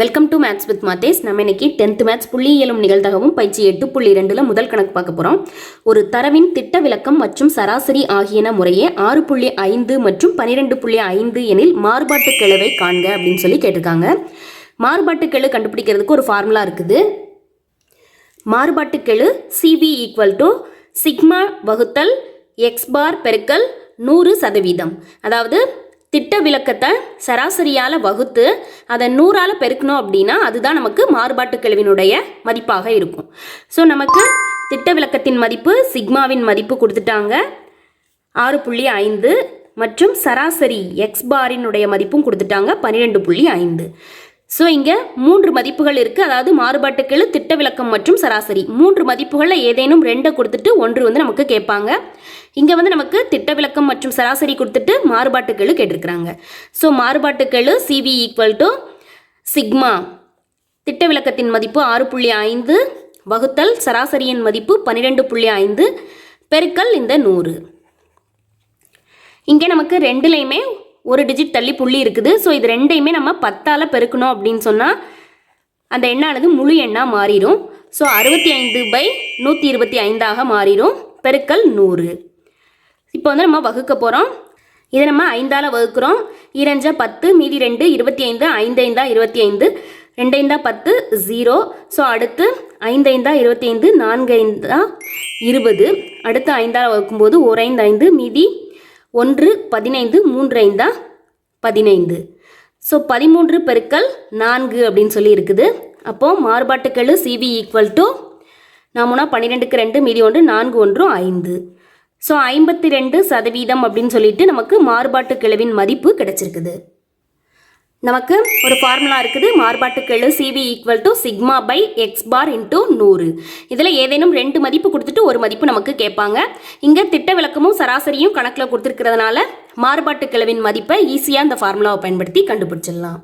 Welcome to maths with மாத்தேஸ் நம்ம இன்னைக்கு டென்த் மேத்ஸ் புள்ளியியலும் நிகழ்தகவும் பயிற்சி எட்டு புள்ளி ரெண்டுல முதல் கணக்கு பார்க்க போறோம். ஒரு தரவின் திட்ட விளக்கம் மற்றும் சராசரி ஆகியன முறையே ஆறு புள்ளி ஐந்து மற்றும் பனிரெண்டு புள்ளி ஐந்து எனில் மாறுபாட்டு கெழுவை காண்க அப்படின்னு சொல்லி கேட்டிருக்காங்க. மாறுபாட்டு கெழு கண்டுபிடிக்கிறதுக்கு ஒரு ஃபார்முலா இருக்குது. மாறுபாட்டு கெழு சிபி ஈக்குவல் டு சிக்மா வகுத்தல் எக்ஸ் பார் பெருக்கல் நூறு சதவீதம். அதாவது திட்ட விளக்கத்தை சராசரியால் வகுத்து அதை நூறால் பெருக்கணும் அப்படின்னா அதுதான் நமக்கு மாறுபாட்டு கெழுவினுடைய மதிப்பாக இருக்கும். ஸோ நமக்கு திட்ட விளக்கத்தின் மதிப்பு சிக்மாவின் மதிப்பு கொடுத்துட்டாங்க. ஆறு புள்ளி ஐந்து மற்றும் சராசரி எக்ஸ் பாரினுடைய மதிப்பும் கொடுத்துட்டாங்க பன்னிரெண்டு புள்ளி ஐந்து. ஸோ இங்கே மூன்று மதிப்புகள் இருக்குது அதாவது மாறுபாட்டுக்கெழு திட்ட விளக்கம் மற்றும் சராசரி. மூன்று மதிப்புகளில் ஏதேனும் ரெண்டை கொடுத்துட்டு ஒன்று வந்து நமக்கு கேட்பாங்க. இங்கே வந்து நமக்கு திட்ட விளக்கம் மற்றும் சராசரி கொடுத்துட்டு மாறுபாட்டுக்கெழு கேட்டிருக்கிறாங்க. ஸோ மாறுபாட்டுக்கெழு சிவி ஈக்குவல் டு சிக்மா திட்ட விளக்கத்தின் மதிப்பு ஆறு புள்ளி ஐந்து வகுத்தல் சராசரியின் மதிப்பு பன்னிரெண்டு புள்ளி ஐந்து பெருக்கல் இந்த நூறு. இங்கே நமக்கு ரெண்டுலேயுமே ஒரு டிஜிட் தள்ளி புள்ளி இருக்குது. ஸோ இது ரெண்டையுமே நம்ம பத்தால் பெருக்கணும் அப்படின்னு சொன்னால் அந்த எண்ணானது முழு எண்ணாக மாறிடும் ஸோ அறுபத்தி ஐந்து பை நூற்றி இருபத்தி ஐந்தாக மாறிடும் பெருக்கல் நூறு. இப்போ வந்து நம்ம வகுக்க போகிறோம் இதை நம்ம ஐந்தால் வகுக்கிறோம். இரஞ்சா பத்து மீதி ரெண்டு இருபத்தி ஐந்து ஐந்து ஐந்தா இருபத்தி ஐந்து ரெண்டு ஐந்தா பத்து ஜீரோ ஸோ அடுத்து ஐந்து ஐந்தா இருபத்தி ஐந்து நான்கு ஐந்தா இருபது. அடுத்து ஐந்தால் வகுக்கும்போது ஒரு ஐந்து ஐந்து மீதி ஒன்று பதினைந்து மூன்று ஐந்தா? பதினைந்து. ஸோ பதிமூன்று பெருக்கல் நான்கு அப்படின்னு சொல்லி இருக்குது. அப்போது மாறுபாட்டுக்கெழு சிவி ஈக்குவல் டு நாமுனா பன்னிரெண்டுக்கு ரெண்டு மீதி ஒன்று நான்கு ஒன்றும் ஐந்து. ஸோ ஐம்பத்தி ரெண்டு சதவீதம் அப்படின்னு சொல்லிட்டு நமக்கு மாறுபாட்டு கிழவின் மதிப்பு கிடைச்சிருக்குது. நமக்கு ஒரு ஃபார்முலா இருக்குது. மாறுபாட்டு கெழு CV equal to sigma by X bar into நூறு. இதில் ஏதேனும் ரெண்டு மதிப்பு கொடுத்துட்டு ஒரு மதிப்பு நமக்கு கேட்பாங்க. இங்கே திட்ட விளக்கமும் சராசரியும் கணக்கில் கொடுத்துருக்கிறதுனால மாறுபாட்டு மதிப்பை ஈஸியாக அந்த ஃபார்முலாவை பயன்படுத்தி கண்டுபிடிச்சிடலாம்.